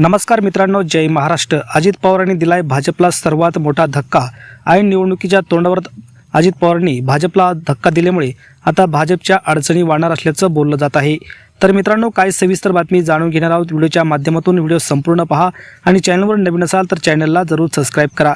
नमस्कार मित्रांनो जय महाराष्ट्र. अजित पवारांनी दिलाय भाजपला सर्वात मोठा धक्का. ऐन निवडणुकीच्या तोंडावर अजित पवारांनी भाजपला धक्का दिल्यामुळे आता भाजपच्या अडचणी वाढणार असल्याचं बोललं जात आहे. तर मित्रांनो काय सविस्तर बातमी जाणून घेणार आहोत. व्हिडिओच्या माध्यमातून व्हिडिओ संपूर्ण पहा आणि चॅनलवर नवीन असाल तर चॅनलला जरूर सबस्क्राईब करा.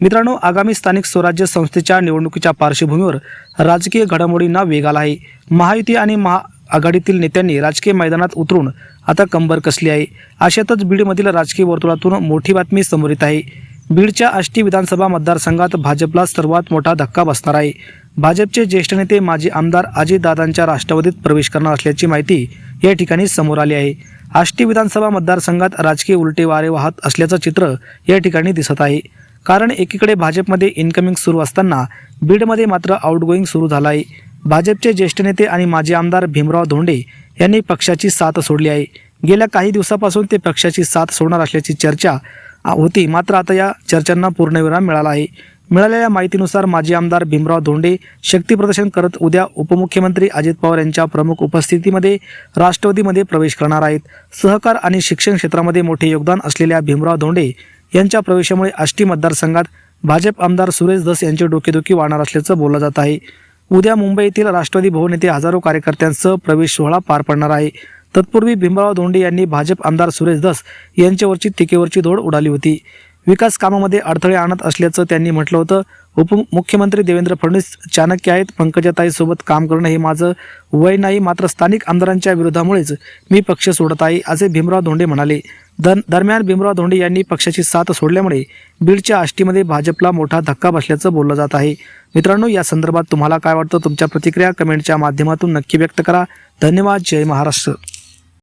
मित्रांनो आगामी स्थानिक स्वराज्य संस्थेच्या निवडणुकीच्या पार्श्वभूमीवर राजकीय घडामोडींना वेग आला आहे. महायुती आणि महा आघाडीतील नेत्यांनी राजकीय मैदानात उतरून आता कंबर कसली आहे? अशातच बीडमधील राजकीय वर्तुळातून मोठी बातमी समोर येत आहे. बीडच्या आष्टी विधानसभा मतदारसंघात भाजपला सर्वात मोठा धक्का बसणार आहे. भाजपचे ज्येष्ठ नेते माजी आमदार अजितदादांच्या राष्ट्रवादीत प्रवेश करणार असल्याची माहिती या ठिकाणी समोर आली आहे. आष्टी विधानसभा मतदारसंघात राजकीय उलटे वारे वाहत असल्याचं चित्र या ठिकाणी दिसत आहे. कारण एकीकडे भाजपमध्ये इन्कमिंग सुरू असताना बीडमध्ये मात्र आउटगोईंग सुरू झालं आहे. भाजपचे ज्येष्ठ नेते आणि माजी आमदार भीमराव धोंडे यांनी पक्षाची साथ सोडली आहे. गेल्या काही दिवसापासून ते पक्षाची साथ सोडणार असल्याची चर्चा होती. मात्र आता या चर्चांना पूर्णविराम मिळाला आहे. मिळालेल्या माहितीनुसार माजी आमदार भीमराव धोंडे शक्तीप्रदर्शन करत उद्या उपमुख्यमंत्री अजित पवार यांच्या प्रमुख उपस्थितीमध्ये राष्ट्रवादीमध्ये प्रवेश करणार आहेत. सहकार आणि शिक्षण क्षेत्रामध्ये मोठे योगदान असलेल्या भीमराव धोंडे यांच्या प्रवेशामुळे आष्टी मतदारसंघात भाजप आमदार सुरेश धस यांची डोकेदुखी वाढणार असल्याचं बोललं जात आहे. उद्या मुंबईतील राष्ट्रवादी भवन येथे हजारो कार्यकर्त्यांसह प्रवेश सोहळा पार पडणार आहे. तत्पूर्वी भीमराव धोंडे यांनी भाजप आमदार सुरेश दस यांच्यावरची टीकेवरची धोड उडाली होती. विकास कामामध्ये अडथळे आणत असल्याचं त्यांनी म्हटलं होतं. उपमुख्यमंत्री देवेंद्र फडणवीस चाणक्य आहेत. पंकजाताईसोबत काम करणं हे माझं वय नाही. मात्र स्थानिक आमदारांच्या विरोधामुळेच मी पक्ष सोडत आहे असे भीमराव धोंडे म्हणाले. दन दरम्यान भीमराव धोंडे यांनी पक्षाची साथ सोडल्यामुळे बीडच्या आष्टीमध्ये भाजपला मोठा धक्का बसल्याचं बोललं जात आहे. मित्रांनो या संदर्भात तुम्हाला काय वाटतं? तुमच्या प्रतिक्रिया कमेंटच्या माध्यमातून नक्की व्यक्त करा. धन्यवाद. जय महाराष्ट्र.